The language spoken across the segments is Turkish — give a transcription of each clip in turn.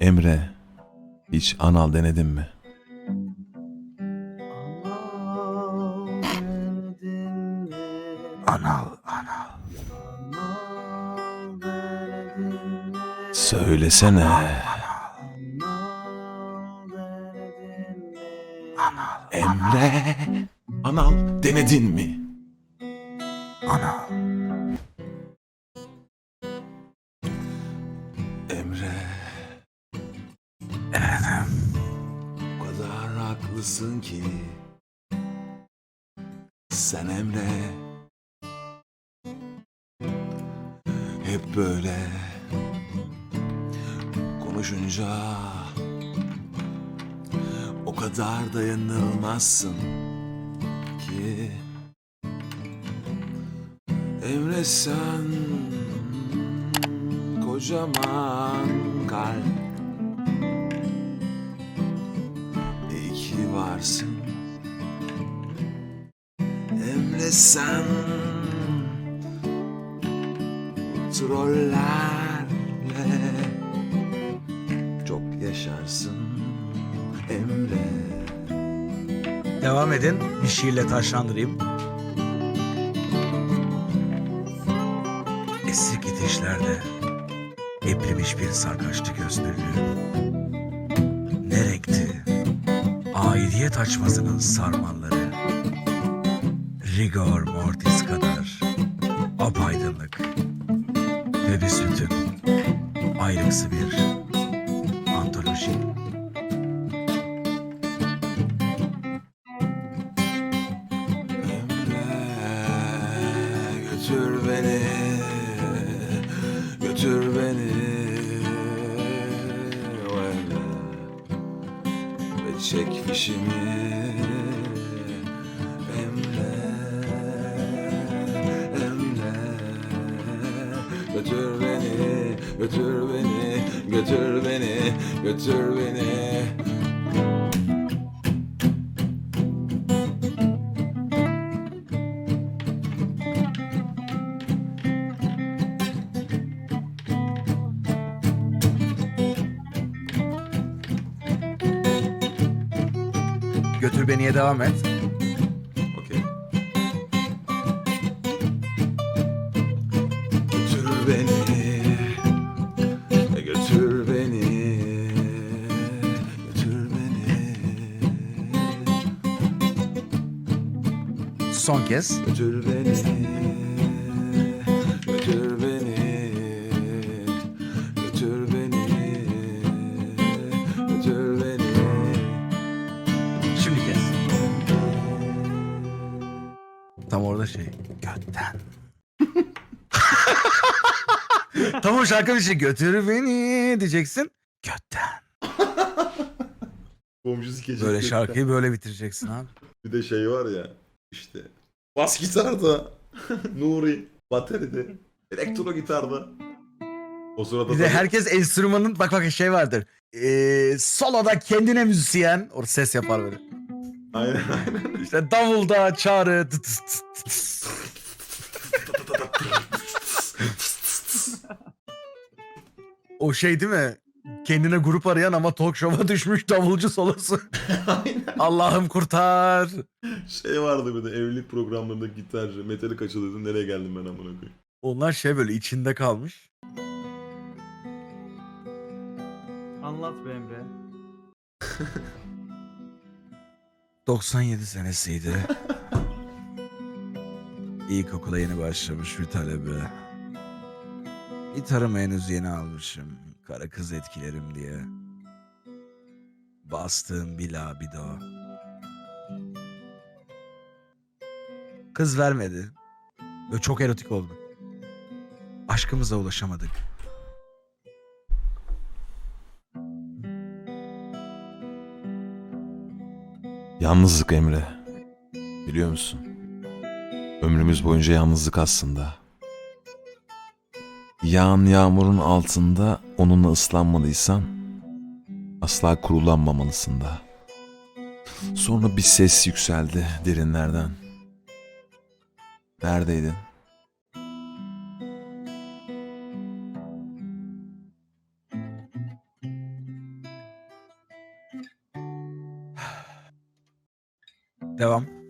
Emre, hiç anal denedin mi? Anal? Anal, anal. Anal? Söylesene. Anal mi? Emre, anal denedin mi? Dayanılmazsın ki. Emre sen kocaman kalp. İyi ki varsın. Emre sen Devam edin. Bir şiirle taşlandırayım. Esir gidişlerde eprimiş bir sarkaçtı gözlülüğü. Ne renkti? Aidiyet açmasının sarmalları. Rigor mortis kadar apaydınlık ve bir sütün ayrıksı bir Götür beniye devam et. Okey. Götür beni, e götür beni, götür beni, Son kez. götür beni, Şey. Götür beni diyeceksin. Götten. Komşu sikecek. Böyle şarkıyı böyle bitireceksin abi. Bir de şey var ya işte. Bas gitarda. Nuri. Bateride. Elektro gitarda. O sırada Bir de herkes enstrümanın bak bak şey vardır. Ee, soloda kendine müzisyen. Orada ses yapar böyle. Aynen aynen. İşte davulda çağrı. o şey değil mi? Kendine grup arayan ama talk show'a düşmüş davulcu solosu. aynen. Allah'ım kurtar. Şey vardı bir de evlilik programlarında gitarcı. Metalik açılıyordu. Nereye geldim ben amına koyayım. Onlar şey böyle içinde kalmış. Anlat be Emre. 97 senesiydi. İlkokula yeni başlamış bir talebe. Gitarımı henüz yeni almışım. Kara kız etkilerim diye. Bastığım bir labido. Kız vermedi. Ve çok erotik oldu. Aşkımıza ulaşamadık. Yalnızlık Emre. Biliyor musun? Ömrümüz boyunca yalnızlık aslında. Yağan yağmurun altında onunla ıslanmalıysan asla kurulanmamalısın da. Sonra bir ses yükseldi derinlerden. Neredeydin? Devam.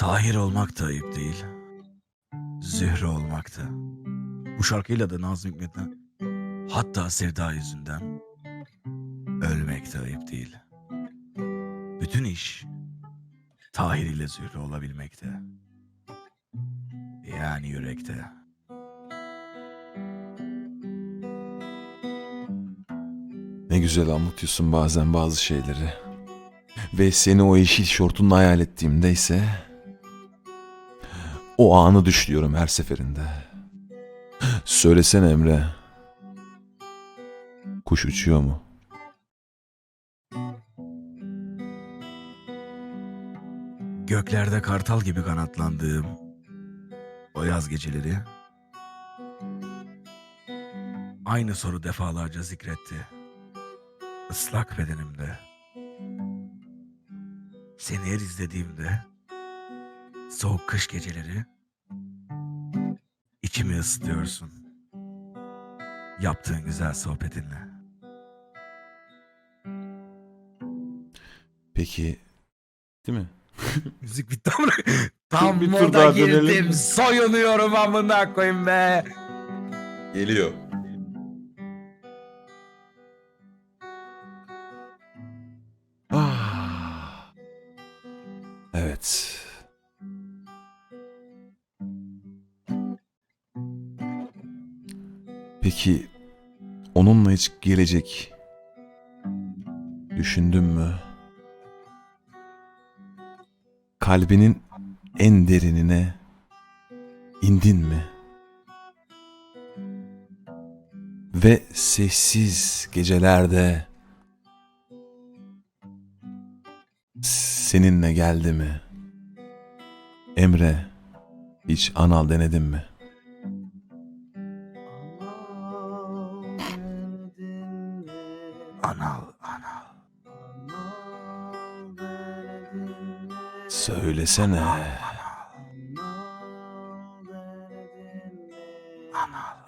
Tahir olmak da ayıp değil. Zühre olmak da. Bu şarkıyla da Nazım Hikmet'ten hatta sevda yüzünden ölmek de ayıp değil. Bütün iş Tahir ile Zühre olabilmekte. Yani yürekte. Ne güzel anlatıyorsun bazen bazı şeyleri. Ve seni o yeşil şortunla hayal ettiğimde ise o anı düşlüyorum her seferinde. Söylesene Emre. Kuş uçuyor mu? Göklerde kartal gibi kanatlandığım o yaz geceleri aynı soru defalarca zikretti. Islak bedenimde. Seni her izlediğimde soğuk kış geceleri içimi ısıtıyorsun. Yaptığın güzel sohbetinle. Peki değil mi? Müzik bitti amına. Tam Bir tur moda daha dönelim girdim. Soyunuyorum amına koyayım be. Geliyor. Peki onunla hiç gelecek düşündün mü? Kalbinin en derinine indin mi? Ve sessiz gecelerde seninle geldi mi? Emre, hiç anal denedin mi? Söylesene.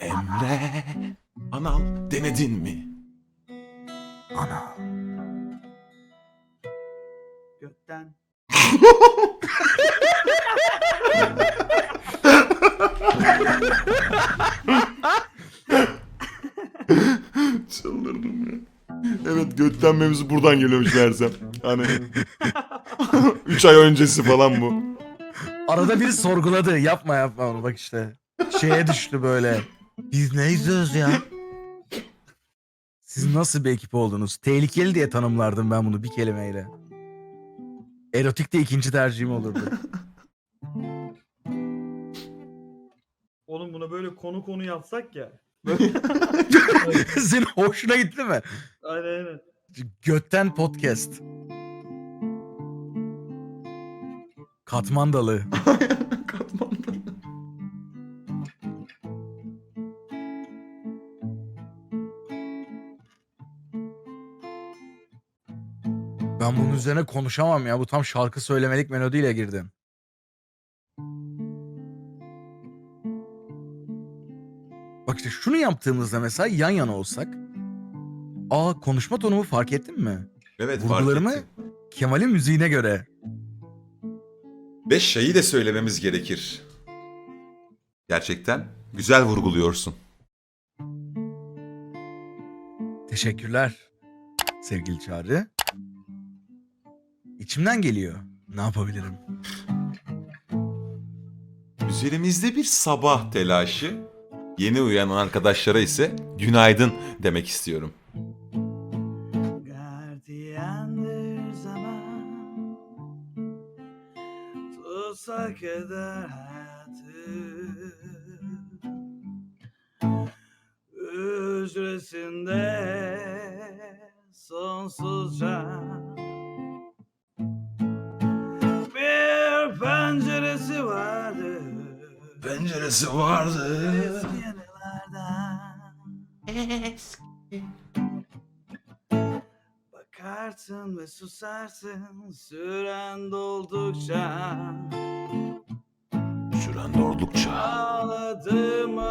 Emre, anal denedin mi? Anal. Gökten. Çıldırdım ya. Evet götten mevzu buradan geliyormuş meğersem. Hani 3 ay öncesi falan bu. Arada biri sorguladı. Yapma yapma onu bak işte. Şeye düştü böyle. Biz ne izliyoruz ya? Siz nasıl bir ekip oldunuz? Tehlikeli diye tanımlardım ben bunu bir kelimeyle. Erotik de ikinci tercihim olurdu. Oğlum buna böyle konu konu yapsak ya. Senin hoşuna gitti mi? Aynen aynen. Götten podcast. Katmandalı. Katmandu. Ben bunun üzerine konuşamam ya. Bu tam şarkı söylemelik melodiyle girdim. Bak işte şunu yaptığımızda mesela yan yana olsak. Aa konuşma tonumu fark ettin mi? Evet fark Vurgularımı ettim. Kemal'in müziğine göre. Ve şeyi de söylememiz gerekir. Gerçekten güzel vurguluyorsun. Teşekkürler sevgili Çağrı. İçimden geliyor. Ne yapabilirim? Üzerimizde bir sabah telaşı. Yeni uyanan arkadaşlara ise günaydın demek istiyorum. Tutsak eder hayatı. Hücresinde sonsuzca. Bir penceresi vardı. Penceresi vardı. Eski yenilerden gülersin ve susarsın süren doldukça. Süren doldukça. Ağladığıma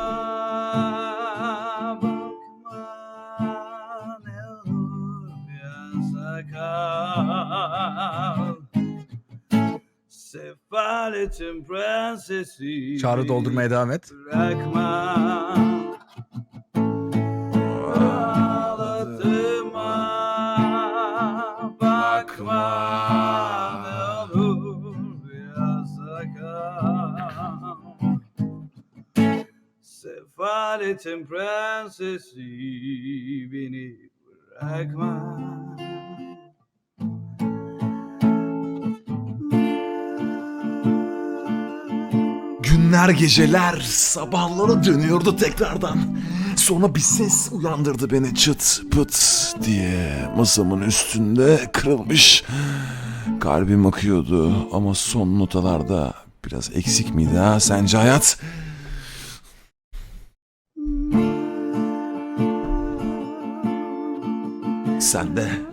bakma ne olur piyasa kal. Sefaletin prensesi Çağrı doldurmaya devam et. Bırakma. Sefaletin prensesi beni bırakma. Günler geceler sabahlara dönüyordu tekrardan. Sonra bir ses uyandırdı beni çıt pıt diye masamın üstünde kırılmış. Kalbim akıyordu ama son notalarda biraz eksik miydi ha sence hayat? Sen de.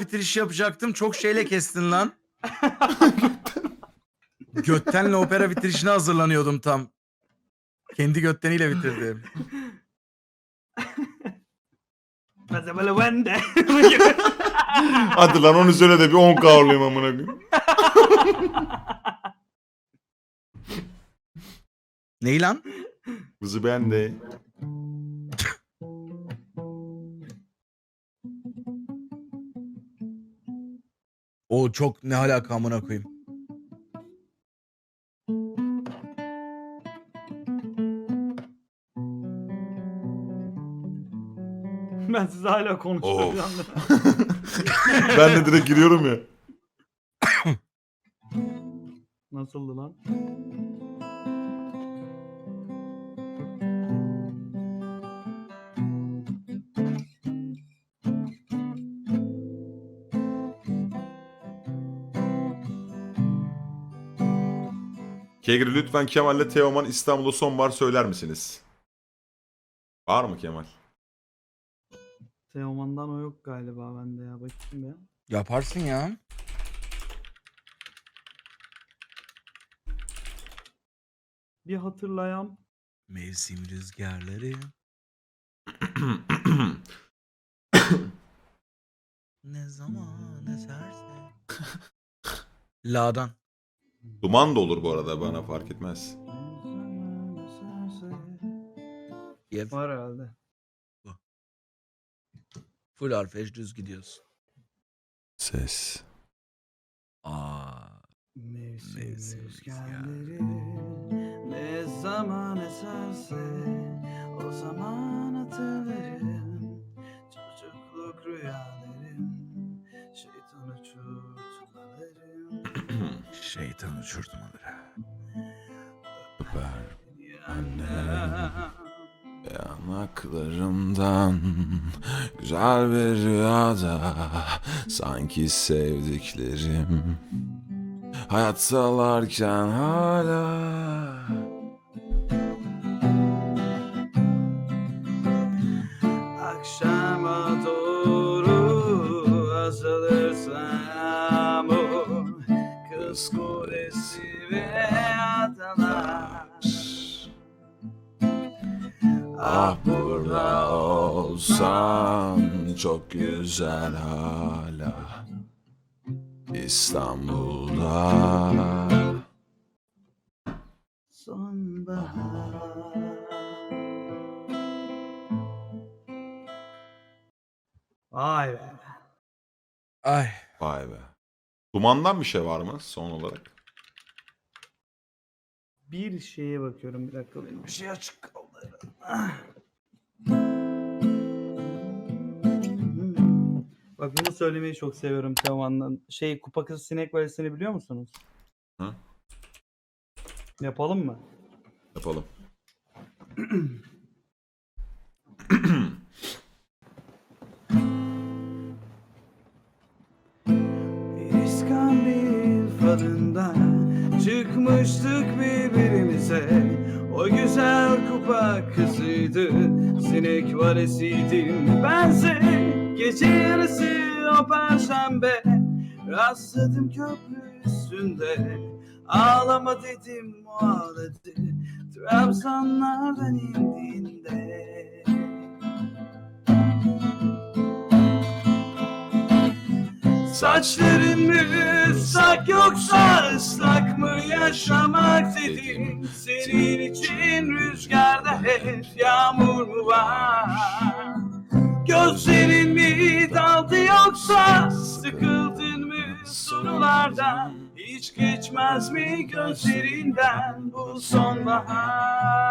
Bitirişi yapacaktım. Çok şeyle kestin lan. Göttenle opera bitirişine hazırlanıyordum tam. Kendi götteniyle bitirdim. Böyle ben de. Hadi lan onu söyle de bir 10 kavurlayayım amına koyayım. Ney lan? Kızı ben de. O çok ne alaka amına koyayım. ben size hala konuşuyorum. Of. bir anda. Ben de direkt giriyorum ya. Nasıldı lan? Kegri lütfen Kemal'le Teoman İstanbul'da son bar söyler misiniz? Var mı Kemal? Teoman'dan o yok galiba bende ya. Bakayım ya. Yaparsın ya. Bir hatırlayam. Mevsim rüzgarları ne zaman eserse. La'dan. Duman da olur bu arada bana fark etmez. Yep. Var herhalde. Full arpej düz gidiyorsun. Ses. Aa. Mevsim, rüzgarları ne zaman eserse o zaman hatırlarım çocukluk rüyalarım Şeytan uçurtmaları. Öper. Yanaklarımdan güzel bir rüyada sanki sevdiklerim hayattalarken hala Ah burada olsan çok güzel hala İstanbul'da Sonbahar Vay be. Ay. Vay be. Dumandan bir şey var mı son olarak? Bir şeye bakıyorum bir dakika benim bir şey açık kaldı. Bak bunu söylemeyi çok seviyorum Teoman'dan. Şey Kupa Kızı Sinek Valisi'ni biliyor musunuz? Hı. Yapalım mı? Yapalım. Bir iskambil çıkmıştık birbirimize O güzel kupa kızıydı Sinek varesiydim bense Gece yarısı o perşembe Rastladım köprü üstünde. Ağlama dedim o ağladı. Trabzanlardan indiğinde Saçların mı ıslak yoksa ıslak mı yaşamak dedim. Senin için rüzgarda hep yağmur mu var. Gözlerin mi daldı yoksa sıkıldın mı? Sorulardan Hiç geçmez mi gözlerinden bu sonbahar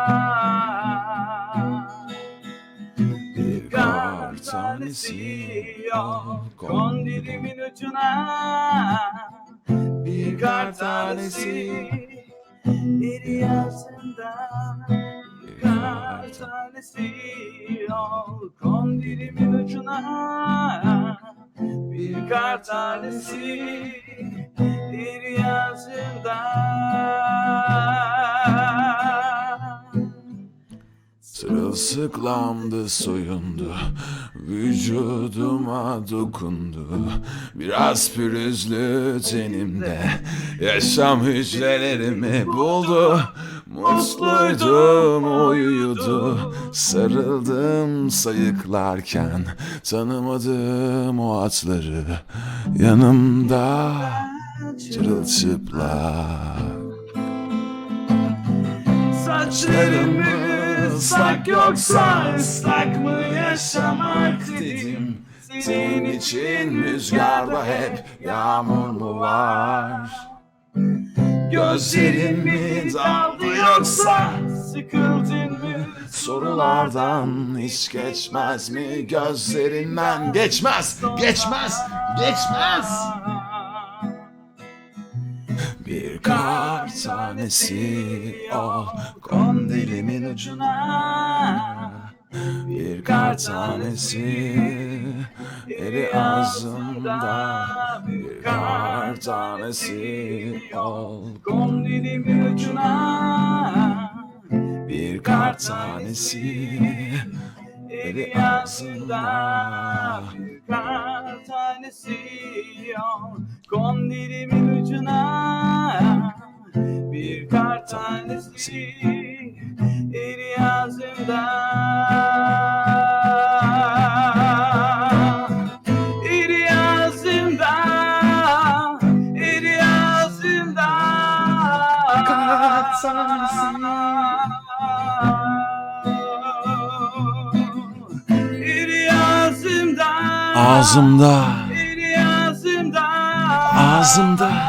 tanesi yok. Kondilimin ucuna Bir kar tanesi. Bir yazında Bir kar tanesi yok. Kondilimin ucuna Bir kar tanesi. Bir yazında Sırılsıklamdı soyundu Vücuduma dokundu. Biraz pürüzlü tenimde Yaşam hücrelerimi buldu. Mutluydum uyuyordu Sarıldım sayıklarken Tanımadığım o atları Yanımda Çırılçıplak. Saçlarım mı ıslak yoksa ıslak mı yaşamak dedim Senin için rüzgarda hep yağmur mu var? Gözlerin mi daldı yoksa sıkıldın mı Sorulardan hiç geçmez mi gözlerinden? Geçmez, geçmez, geçmez. Bir tanesi. O kondilimin ucuna Bir kar tanesi. Eri ağzımda Bir kar tanesi. Ol Kondilimin ucuna Bir kar tanesi. Eri ağzımda Bir kar tanesi. Yok Kondilimin ucuna Bir kar tanesi ağzımda. Eri ağzımda Kar tanesi. Ağzımda. Ağzımda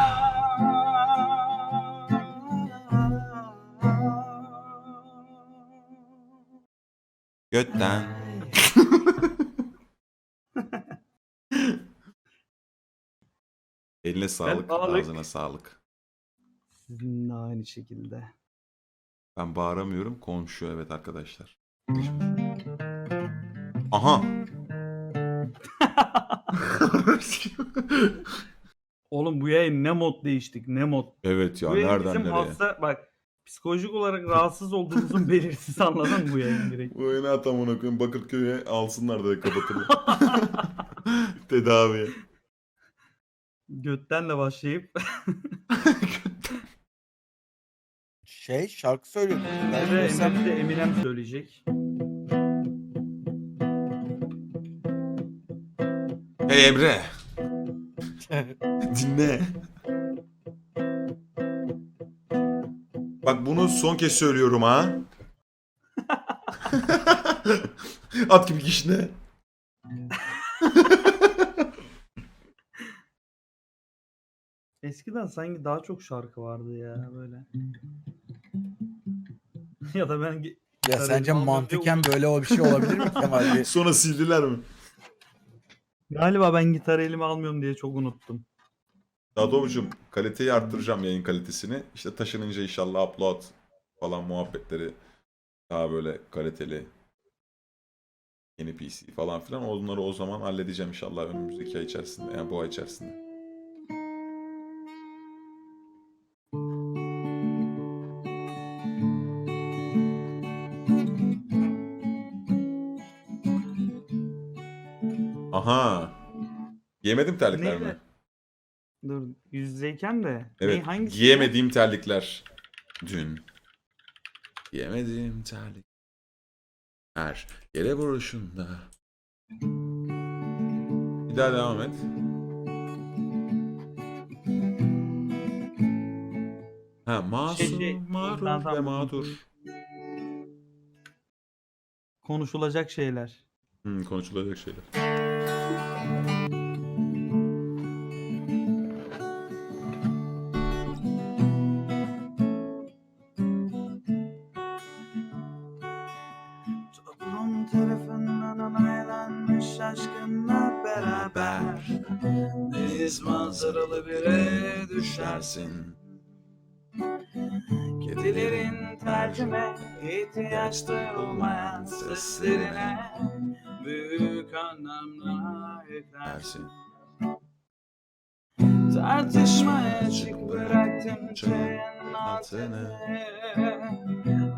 Götten Eline sağlık, sağlık. ağzına sağlık. Sizin de aynı şekilde. Ben bağıramıyorum. Komşu evet arkadaşlar. Aha. Oğlum bu yayın ne mod değiştik ne mod. evet ya bu yayın nereden bizim nereye? hasta bak psikolojik olarak rahatsız olduğumuzun belirtisi anladın mı bu yayın direkt. Bu oyunu at amına koyayım. Bakırköy'e alsınlar da kapatırlar. Tedavi. Göttenle başlayıp Şey şarkı söylüyordu. Ben Emre de Eminem söyleyecek. Hey Emre. Dinle. Bak bunu son kez söylüyorum ha. At gibi kişine. Eskiden sanki daha çok şarkı vardı ya böyle. ya da ben ge- ya Tabii, sence mantıken bir- böyle o bir şey olabilir mi Kemal Bey? Sonra sildiler mi? galiba ben gitarı elime almıyorum diye çok unuttum. Dadovucum kaliteyi arttıracağım yayın kalitesini. İşte taşınınca inşallah upload falan muhabbetleri daha böyle kaliteli Yeni PC falan filan. Onları o zaman halledeceğim inşallah önümüzdeki ay içerisinde. Yani bu ay içerisinde. Aha. Yemedim terlikler mi? Dur yüz yüzeyken de. Evet. Ne, hangisi? Giyemediğim terlikler. Dün. Giyemediğim terlik. Her yere vuruşunda. Bir daha devam et. Ha masum, Şey, şey, tamam, ve mağdur. Konuşulacak şeyler. Hmm, konuşulacak şeyler. Aşkınla beraber. Deniz manzaralı bir eve düşersin. Kedilerin tercüme ihtiyaçta olmayan seslerine Büyük anlamlar eklersin Tartışmaya açık bıraktım çayın altını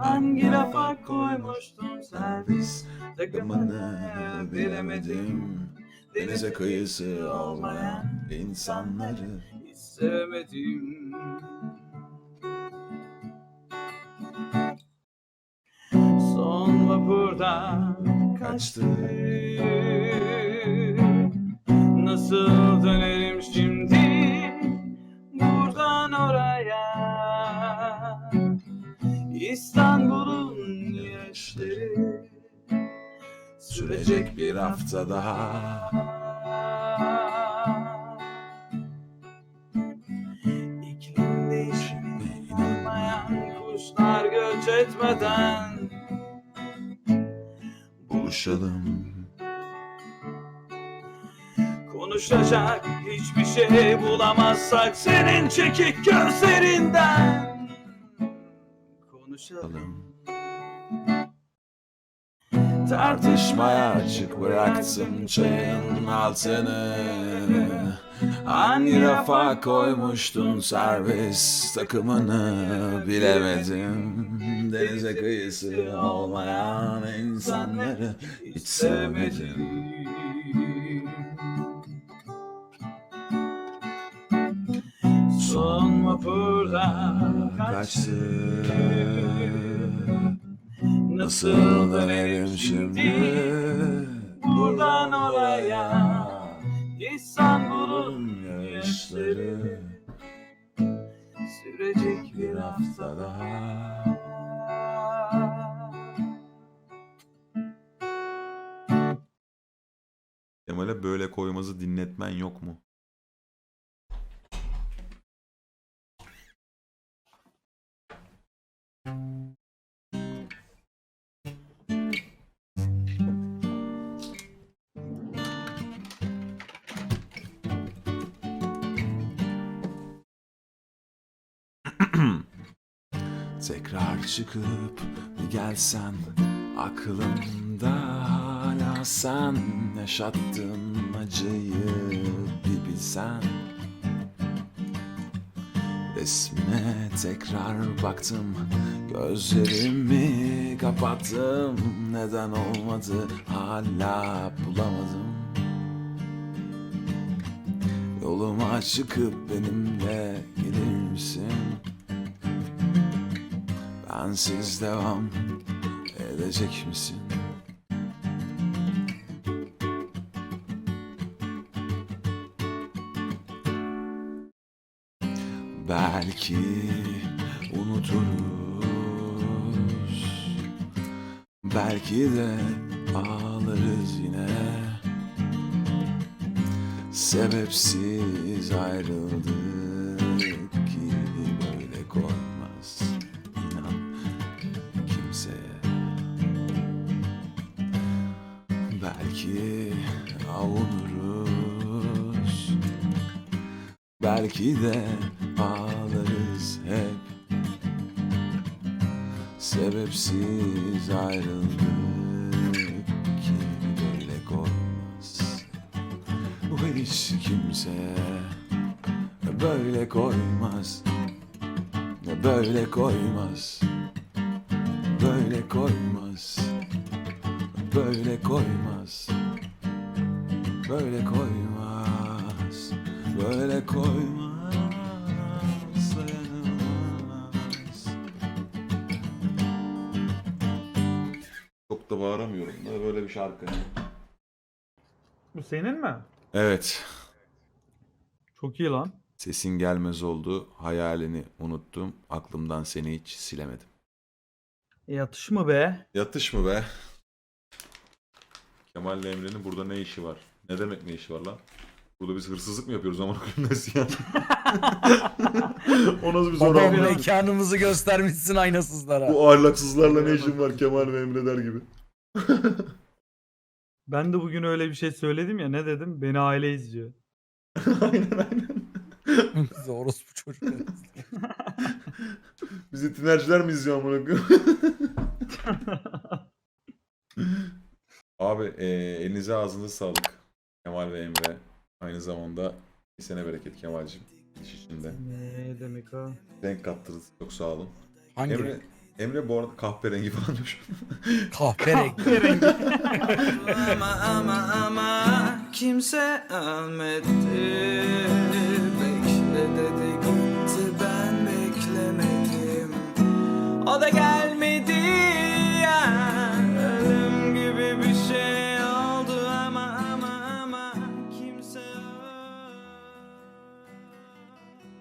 Hangi rafa koymuştun servis? Takımını bilemedim. Denize kıyısı olmayan insanları hiç sevmedim. Son vapurda kaçtı bir hafta daha. İklim değişimine inanmayan kuşlar göç etmeden buluşalım. Konuşacak hiçbir şey bulamazsak senin çekik gözlerinden konuşalım. Tartışmaya açık bıraktım çayın altını. Hangi rafa koymuştun servis takımını bilemedim. Denize kıyısı olmayan insanları hiç sevmedim. Son vapurda kaçtı Nasıl dönerim şimdi Buradan oraya İstanbul'un yaşları Sürecek bir hafta daha Kemal'e böyle koymazı dinletmen yok mu? Tekrar çıkıp gelsen aklımda hala sen. Yaşattın acıyı bir bilsen. Resmine tekrar baktım Gözlerimi kapattım. Neden olmadı hala bulamadım. Yoluma çıkıp benimle gelir misin? Bensiz devam edecek misin? Belki unuturuz. Belki de ağlarız yine. Sebepsiz ayrıldık belki de ağlarız hep. Sebepsiz ayrıldık ki böyle koymaz. Bu hiç kimse böyle koymaz. Böyle koymaz. Böyle koymaz. Böyle koymaz. Böyle koymaz. Böyle koymaz Dayanılmaz Çok da bağıramıyorum da böyle bir şarkı. Bu senin mi? Evet Çok iyi lan. Sesin gelmez oldu Hayalini unuttum Aklımdan seni hiç silemedim Yatış mı be? Yatış mı be? Kemal Emre'nin burada ne işi var? Ne demek ne işi var lan? Burada biz hırsızlık mı yapıyoruz ama nasıl yani? o nasıl bir soru Babam abi? mekanımızı göstermişsin aynasızlara. Bu ahlaksızlarla ne işin var Kemal ve Emre der gibi. Ben de bugün öyle bir şey söyledim ya ne dedim? Beni aile izliyor. aynen aynen. Biz de orospu çocuklarız. Bizi tinerciler mi izliyor amına koyayım? Abi e, elinize ağzınıza sağlık. Kemal ve Emre. Aynı zamanda bir sene bereket Kemal'cim. İş içinde. ne demek o? Renk kattınız. Çok sağ olun. Hangi Emre? Emre bu arada kahverengi falan demiş. Kahverengi. ama ama ama kimse almadı Bekle dedi gitti ben beklemedim O da gel